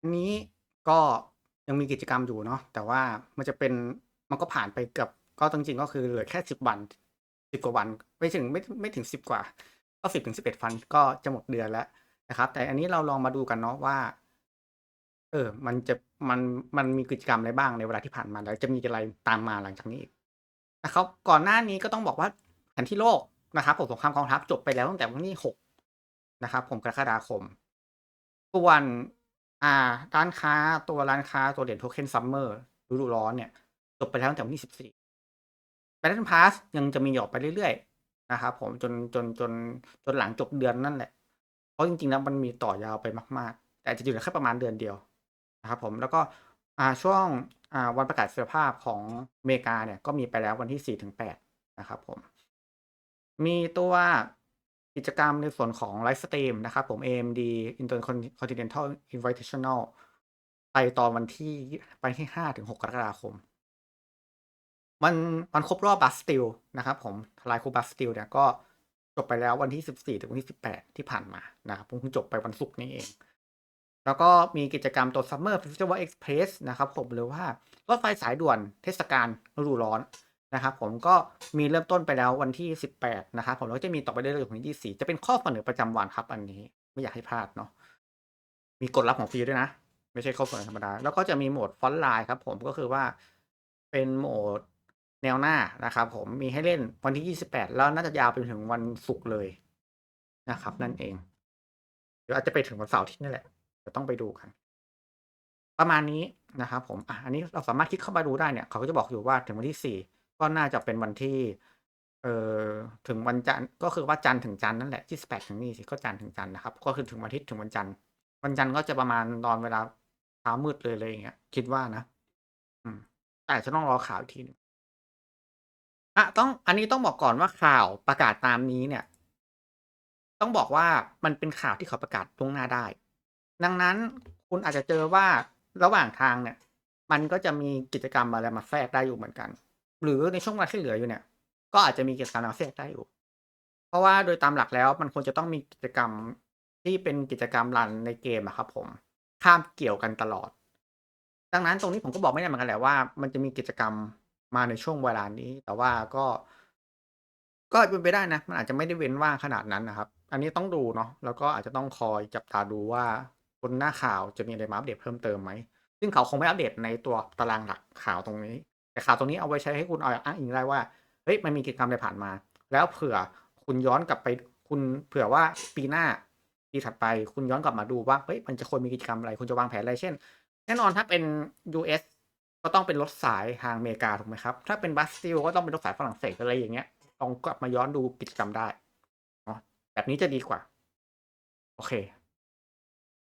อันนี้ก็ยังมีกิจกรรมอยู่เนาะแต่ว่ามันจะเป็นมันก็ผ่านไปเกือบก็จริงๆก็คือเหลือแค่10วัน10กว่าวันไม่ถึงไม่ไม่ถึง10กว่า ก็10-11วันก็จะหมดเดือนแล้วนะครับ แต่อันนี้เราลองมาดูกันเนาะว่า เออ มันจะมันมันมีกิจกรรมอะไรบ้างในเวลาที่ผ่านมาแล้วจะมีอะไรตามมาหลังจากนี้อีกนะครับ ก่อนหน้านี้ก็ต้องบอกว่าแผนที่โลกนะครับผมสงครามกองทัพจบไปแล้วตั้งแต่วันที่6นะครับ ผมกรกฎาคมส่วน อ่า ร้านค้าตัวร้านค้าตัวเหรียญ Token Summer ฤดูร้อนเนี่ยจบไปแล้วตั้งแต่วันที่14 Battle Pass ยังจะมีหยอดไปเรื่อยๆ นะครับผมจนจนจนจนหลังจบเดือนนั่นแหละ เพราะจริงๆแล้วมันมีต่อยาวไปมาก ๆ แต่จะอยู่แค่ประมาณเดือนเดียวนะครับผมแล้วก็อ่าช่วงอ่าวันประกาศอิสรภาพของอเมริกาเนี่ยก็มีไปแล้ววันที่4-8นะครับผม มีตัว กิจกรรมในส่วนของไลฟ์สตรีมนะครับผม AMD Intercontinental Invitational ไปตอนวันที่ไปที่5-6กรกฎาคม มันมันครบรอบ Bastille นะครับผมทลายคุก Bastille เนี่ยก็จบไปแล้ววันที่ 14 ถึงวันที่ 18 ที่ผ่านมานะครับเพิ่งจบไปวันศุกร์นี้เอง แล้วก็มีกิจกรรมตัว Summer Festival Express นะครับผมหรือว่ารถไฟสายด่วนเทศกาลฤดูร้อน นะครับผมก็มีเริ่มต้นไปแล้ววันที่ 18 นะครับผมแล้วก็จะมีต่อไปเรื่อยๆถึงวันที่4จะเป็นข้อเสนอประจำวันครับ อันนี้ไม่อยากให้พลาดเนาะมีกฎลับของฟรีด้วยนะ ไม่ใช่ข้อเสนอธรรมดา แล้วก็จะมีโหมด Frontline ครับผมก็คือว่าเป็นโหมดแนวหน้านะครับผมมีให้เล่นวันที่ 28 แล้วน่าจะยาวไปถึงวันศุกร์เลยนะครับ นั่นเองหรืออาจจะไปถึงวันเสาร์อาทิตย์นี่แหละเดี๋ยวต้องไปดูกัน ประมาณนี้นะครับผมอ่าอันนี้เราสามารถคลิกเข้ามาดูได้เนี่ย เขาก็จะบอกอยู่ว่าถึงวันที่4 ก็น่าจะเป็นวันที่ เอ่อถึงวันจันทร์ก็คือว่าจันทร์ถึงจันทร์นั่นแหละ28ถึงนี่สิก็จันทร์ถึงจันทร์นะครับ ก็คือถึงวันอาทิตย์ถึงวันจันทร์วันจันทร์ก็จะประมาณตอนเวลาเช้ามืดเลยอะไรอย่างเงี้ย คิดว่านะอืม แต่จะต้องรอข่าวอีกทีนึ่งอะต้องอันนี้ต้องบอกก่อนว่าข่าวประกาศตามนี้เนี่ย ต้องบอกว่ามันเป็นข่าวที่เขาประกาศล่วงหน้าได้ ดังนั้นคุณอาจจะเจอว่าระหว่างทางเนี่ย มันก็จะมีกิจกรรมอะไรมาแทรกได้อยู่เหมือนกัน หรือในช่วงเวลาที่เหลืออยู่เนี่ย ก็อาจจะมีกิจกรรมมาแทรกได้อยู่ เพราะว่าโดยตามหลักแล้วมันควรจะต้องมีกิจกรรมที่เป็นกิจกรรมรันในเกมอะครับ ผมข้ามเกี่ยวกันตลอด ดังนั้นตรงนี้ผมก็บอกไม่ได้เหมือนกันแหละว่ามันจะมีกิจกรรมมาในช่วงเวลานี้ แต่ว่าก็ ก็เป็นไปได้นะ มันอาจจะไม่ได้เว้นว่างขนาดนั้นนะครับ อันนี้ต้องดูเนาะแล้วก็อาจจะต้องคอยจับตาดูว่าบนหน้าข่าวจะมีอะไรมาอัปเดตเพิ่มเติมไหมซึ่งเขาคงไม่อัปเดตในตัวตารางหลักข่าวตรงนี้ แต่ข่าวตรงนี้เอาไว้ใช้ให้คุณเอาอ้างอิงได้ว่าเฮ้ยมันมีกิจกรรมอะไรผ่านมา แล้วเผื่อคุณย้อนกลับไปคุณเผื่อว่าปีหน้าปีถัดไปคุณย้อนกลับมาดูว่าเฮ้ยมันจะควรมีกิจกรรมอะไร คุณจะวางแผนอะไรเช่น แน่นอนถ้าเป็น US ก็ต้องเป็นรถสายทางอเมริกาถูกไหมครับ ถ้าเป็น Bastille ก็ต้องเป็นรถสายฝรั่งเศสอะไรอย่างเงี้ยลองกลับมาย้อนดูกิจกรรมได้เนาะแบบนี้จะดีกว่า โอเค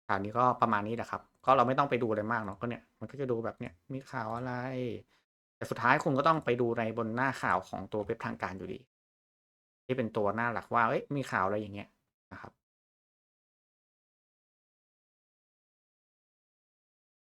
ข่าวนี้ก็ประมาณนี้แหละครับ ก็เราไม่ต้องไปดูอะไรมากเนาะก็เนี่ยมันก็จะดูแบบเนี้ยมีข่าวอะไร แต่สุดท้ายคุณก็ต้องไปดูในบนหน้าข่าวของตัวเว็บทางการอยู่ดี ที่เป็นตัวหน้าหลักว่าเอ้ยมีข่าวอะไรอย่างเงี้ยนะครับ